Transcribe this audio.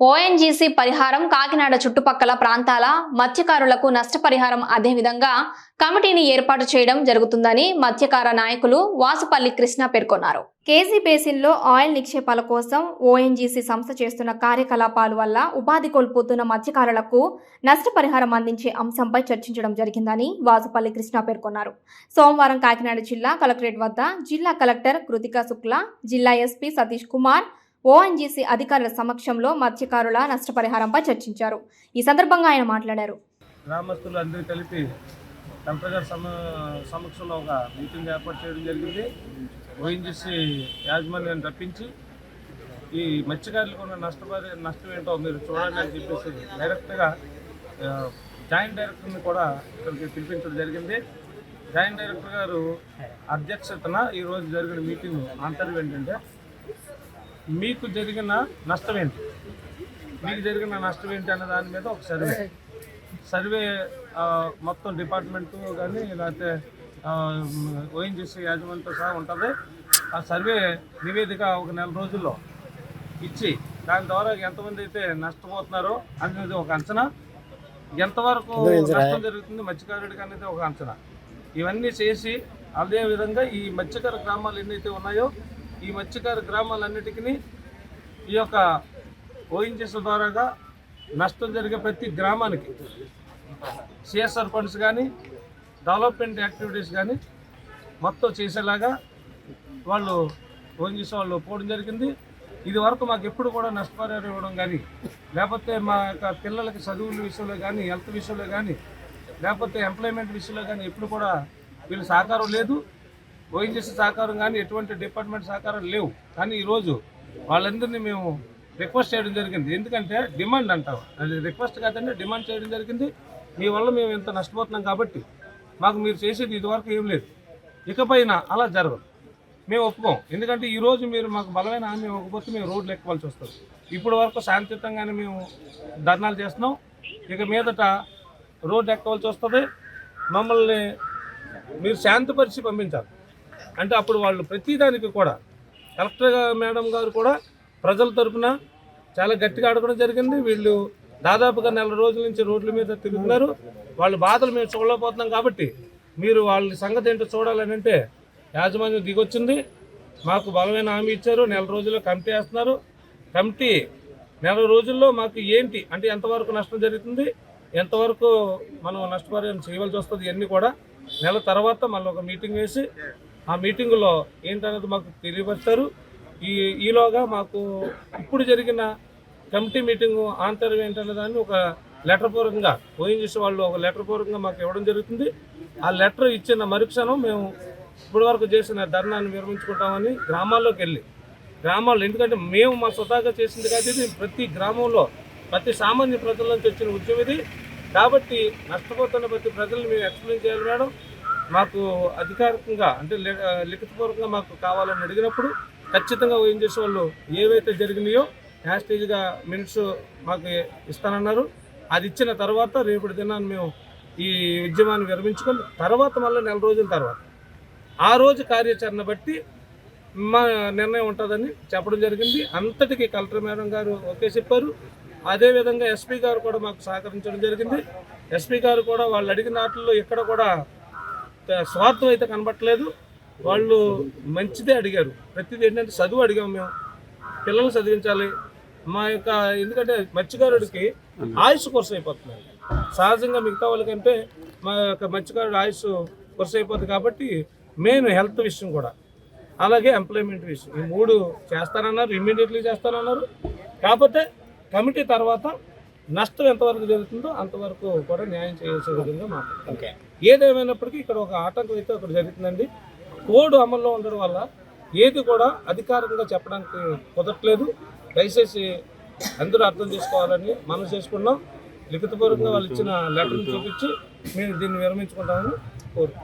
ONGC పరిహారం కాకినాడ చుట్టుపక్కల ప్రాంతాల మత్స్యకారులకు నష్టపరిహారం అదేవిధంగా కమిటీని ఏర్పాటు చేయడం జరుగుతుందని మత్స్యకార నాయకులు వాసుపల్లి కృష్ణ పేర్కొన్నారు. కేజీ బేసిన్లో ఆయిల్ నిక్షేపాల కోసం ఓఎన్జీసీ సంస్థ చేస్తున్న కార్యకలాపాల వల్ల ఉపాధి కోల్పోతున్న మత్స్యకారులకు నష్టపరిహారం అందించే అంశంపై చర్చించడం జరిగిందని వాసుపల్లి కృష్ణ పేర్కొన్నారు. సోమవారం కాకినాడ జిల్లా కలెక్టరేట్ వద్ద జిల్లా కలెక్టర్ కృతికా శుక్లా జిల్లా ఎస్పీ సతీష్ కుమార్ ఓఎన్జీసీ అధికారుల సమక్షంలో మత్స్యకారుల నష్టపరిహారంపై చర్చించారు. ఈ సందర్భంగా ఆయన మాట్లాడారు. గ్రామస్తులు అందరూ కలిపి కలెక్టర్ సమ సమక్షంలో ఒక మీటింగ్ ఏర్పాటు చేయడం జరిగింది. ఓఎన్జీసీ యాజమాన్యాన్ని రప్పించి ఈ మత్స్యకారులకు ఉన్న నష్టపరి నష్టం ఏంటో మీరు చూడండి అని చెప్పేసి డైరెక్ట్గా జాయింట్ డైరెక్టర్ని కూడా ఇక్కడికి పిలిపించడం జరిగింది. జాయింట్ డైరెక్టర్ గారు అధ్యక్షతన ఈరోజు జరిగిన మీటింగ్ ఆంతర్యం ఏంటంటే మీకు జరిగిన నష్టం ఏంటి మీకు జరిగిన నష్టం ఏంటి అన్న దాని మీద ఒక సర్వే. సర్వే మొత్తం డిపార్ట్మెంట్ కానీ లేకపోతే ఓఎన్జీసీ యాజమాన్యంతో సహా ఉంటుంది. ఆ సర్వే నివేదిక ఒక నెల రోజుల్లో ఇచ్చి దాని ద్వారా ఎంతమంది అయితే నష్టపోతున్నారో అనేది ఒక అంచనా. ఎంతవరకు నష్టం జరుగుతుంది మత్స్యకారుడికి అనేది ఒక అంచనా. ఇవన్నీ చేసి అదే విధంగా ఈ మత్స్యకార గ్రామాలు ఎన్నైతే ఉన్నాయో ఈ మత్స్యకార గ్రామాలన్నిటికీ ఈ యొక్క ఓఎన్జీసీ ద్వారాగా నష్టం జరిగే ప్రతి గ్రామానికి సిఎస్ఆర్ ఫండ్స్ కానీ డెవలప్మెంట్ యాక్టివిటీస్ కానీ మొత్తం చేసేలాగా వాళ్ళు ఓఎన్జీసీ వాళ్ళు పోవడం జరిగింది. ఇది వరకు మాకు ఎప్పుడు కూడా నష్టపరిహారం ఇవ్వడం కానీ లేకపోతే మా యొక్క పిల్లలకి చదువుల విషయంలో కానీ హెల్త్ విషయంలో కానీ లేకపోతే ఎంప్లాయ్మెంట్ విషయంలో కానీ ఎప్పుడు కూడా వీళ్ళు సహకారం లేదు. ఓఎన్జీసీ సహకారం కానీ ఎటువంటి డిపార్ట్మెంట్ సహకారం లేవు. కానీ ఈరోజు వాళ్ళందరినీ మేము రిక్వెస్ట్ చేయడం జరిగింది. ఎందుకంటే డిమాండ్ అంటాం అది రిక్వెస్ట్ కాదంటే డిమాండ్ చేయడం జరిగింది. మీ వల్ల మేము ఇంత నష్టపోతున్నాం కాబట్టి మాకు మీరు చేసేది ఇదివరకు ఏం లేదు. ఇకపైన అలా జరగదు. మేము ఒప్పుకోం. ఎందుకంటే ఈరోజు మీరు మాకు బలమైన హామీ ఇవ్వకపోతే మేము రోడ్లు ఎక్కవలసి వస్తుంది. ఇప్పుడు వరకు శాంతియుతంగానే మేము ధర్నాలు చేస్తున్నాం. ఇక మీదట రోడ్డు ఎక్కవలసి వస్తుంది. మమ్మల్ని మీరు శాంతిపరిచి పంపించాలి. అంటే అప్పుడు వాళ్ళు ప్రతిదానికి కూడా కలెక్టర్ మేడం గారు కూడా ప్రజల తరపున చాలా గట్టిగా అడగడం జరిగింది. వీళ్ళు దాదాపుగా నెల రోజుల నుంచి రోడ్ల మీద తిరుగుతున్నారు. వాళ్ళ బాధలు మేము చూడలేకపోతున్నాం కాబట్టి మీరు వాళ్ళ సంగతి ఏంటో చూడాలని అంటే యాజమాన్యం దిగొచ్చింది. మాకు బలమైన హామీ ఇచ్చారు. నెల రోజుల్లో కమిటీ వేస్తున్నారు. కమిటీ నెల రోజుల్లో మాకు ఏంటి అంటే ఎంతవరకు నష్టం జరుగుతుంది ఎంతవరకు మనం నష్టపరిహారం చేయవలసి వస్తుంది ఇవన్నీ కూడా నెల తర్వాత మళ్ళీ ఒక మీటింగ్ వేసి ఆ మీటింగులో ఏంటనేది మాకు తెలియపరుస్తారు. ఈ ఈలోగా మాకు ఇప్పుడు జరిగిన కమిటీ మీటింగ్ ఆంతర్యం ఏంటనే దాన్ని ఒక లెటర్ పూర్వకంగా ఓఎన్జీసీ వాళ్ళు ఒక లెటర్ పూర్వకంగా మాకు ఇవ్వడం జరుగుతుంది. ఆ లెటర్ ఇచ్చిన మరుక్షణం మేము ఇప్పటి వరకు చేసిన ధర్నాన్ని విరమించుకుంటామని గ్రామాల్లోకి వెళ్ళి గ్రామాల్లో ఎందుకంటే మేము మా స్వతహాగా చేసింది కాదు ఇది ప్రతి గ్రామంలో ప్రతి సామాన్య ప్రజల నుంచి వచ్చిన ఉద్యమం ఇది. కాబట్టి నష్టపోతున్న ప్రతి ప్రజల్ని మేము ఎక్స్ప్లెయిన్ చేయాలి మేడం. మాకు అధికారికంగా అంటే లిఖితపూర్వకంగా మాకు కావాలని అడిగినప్పుడు ఖచ్చితంగా ఏం చేసే వాళ్ళు ఏవైతే జరిగినాయో హ్యాస్టేజ్గా మినిట్స్ మాకు ఇస్తానన్నారు. అది ఇచ్చిన తర్వాత రేపటి దినాన్ని మేము ఈ ఉద్యమాన్ని విరమించుకొని తర్వాత మళ్ళీ నెల రోజుల తర్వాత ఆ రోజు కార్యాచరణ బట్టి మా నిర్ణయం ఉంటుందని చెప్పడం జరిగింది. అంతటికి కలెక్టర్ మేడం గారు ఓకే చెప్పారు. అదేవిధంగా ఎస్పీ గారు కూడా మాకు సహకరించడం జరిగింది. ఎస్పీ గారు కూడా వాళ్ళు అడిగిన వాటిల్లో ఇక్కడ కూడా స్వార్థం అయితే కనబట్టలేదు వాళ్ళు మంచిదే అడిగారు. ప్రతిదీ ఏంటంటే చదువు అడిగాం మేము. పిల్లల్ని చదివించాలి. మా యొక్క ఎందుకంటే మత్స్యకారుడికి ఆయుష్ కొరస అయిపోతున్నాయి సహజంగా మిగతా వాళ్ళకంటే మా యొక్క మత్స్యకారుడు ఆయుష్ కొరస అయిపోతుంది కాబట్టి మెయిన్ హెల్త్ విషయం కూడా. అలాగే ఎంప్లాయ్మెంట్ విషయం. ఈ మూడు చేస్తానన్నారు ఇమ్మీడియట్లీ చేస్తానన్నారు. కాకపోతే కమిటీ తర్వాత నష్టం ఎంతవరకు జరుగుతుందో అంతవరకు కూడా న్యాయం చేసే విధంగా మాట్లాడుతాం ఏదేమైనప్పటికీ ఇక్కడ ఒక ఆటంకం అయితే ఒకటి జరుగుతుందండి. కోడ్ అమల్లో ఉండడం వల్ల ఏది కూడా అధికారికంగా చెప్పడానికి కుదరట్లేదు. దయచేసి అందరూ అర్థం చేసుకోవాలని మనం చేసుకున్నాం. లిఖితపూర్వకంగా వాళ్ళు ఇచ్చిన లెటర్ని చూపించి మేము దీన్ని విరమించుకుంటామని కోరుకుంటున్నాం.